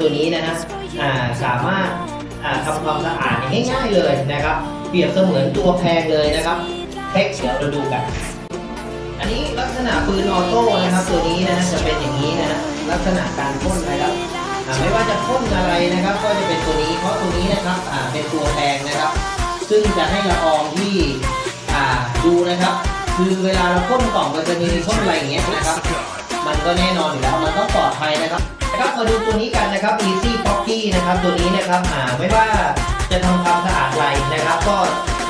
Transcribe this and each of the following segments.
ตัวนี้นะฮะสามารถอ่าทำความสะอาดง่ายๆเลยนะครับ เปรียบเสมือนตัวแพงเลยนะครับเทคเดี๋ยวเราดูกัน อันนี้ลักษณะปืนออโต้นะครับ ตัวนี้นะจะเป็นอย่างนี้นะลักษณะการพ่นนะครับไม่ว่าจะพ่นอะไรนะครับ ก็จะเป็นตัวนี้เพราะตัวนี้นะครับเป็นตัวแพงนะครับ ซึ่งจะให้ละอองที่ดูนะครับ คือเวลาเราพ่นกล่องมันจะมีพ่นอะไรอย่างเงี้ยนะครับ มันก็แน่นอนอยู่แล้วมันต้องปลอดภัยนะครับ ครับมาดูตัวนี้กันนะครับ Easy Pocky นะครับตัวนี้นะครับอ่าไม่ว่าจะทำความสะอาดอะไรนะครับ ก็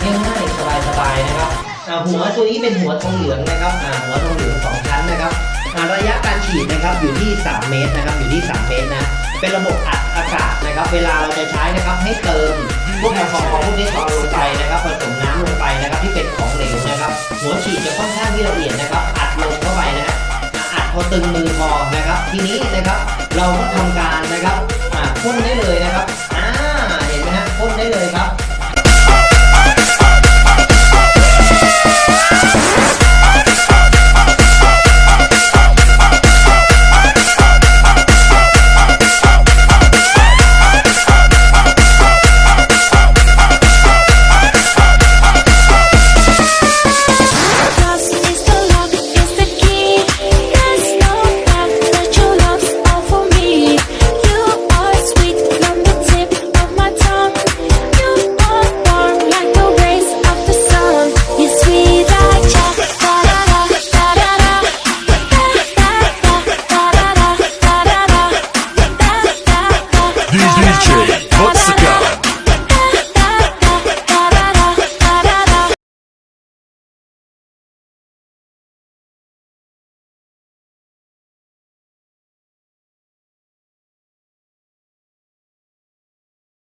ง่ายๆสบายๆนะครับอ่าหัวตัวนี้เป็นหัวทองเหลืองนะครับอ่าหัวทองเหลืองสองชั้นนะครับอ่าระยะการฉีดนะครับอยู่ที่ 3 เมตรนะครับอยู่ที่ 3 เมตรนะเป็นระบบอัดอากาศนะครับ เวลาเราจะใช้นะครับให้เติมพวกแอลกอฮอล์พวกนี้ก่อนลงไปนะครับผสมน้ำลงไปนะครับที่เป็นของเหลวนะครับ หัวฉีดจะค่อนข้างที่ละเอียดนะครับ อัดลงเข้าไปนะฮะอัดพอตึงมือพอนะครับ ทีนี้นะครับ เราทำการนะครับพ่นได้เลยนะครับ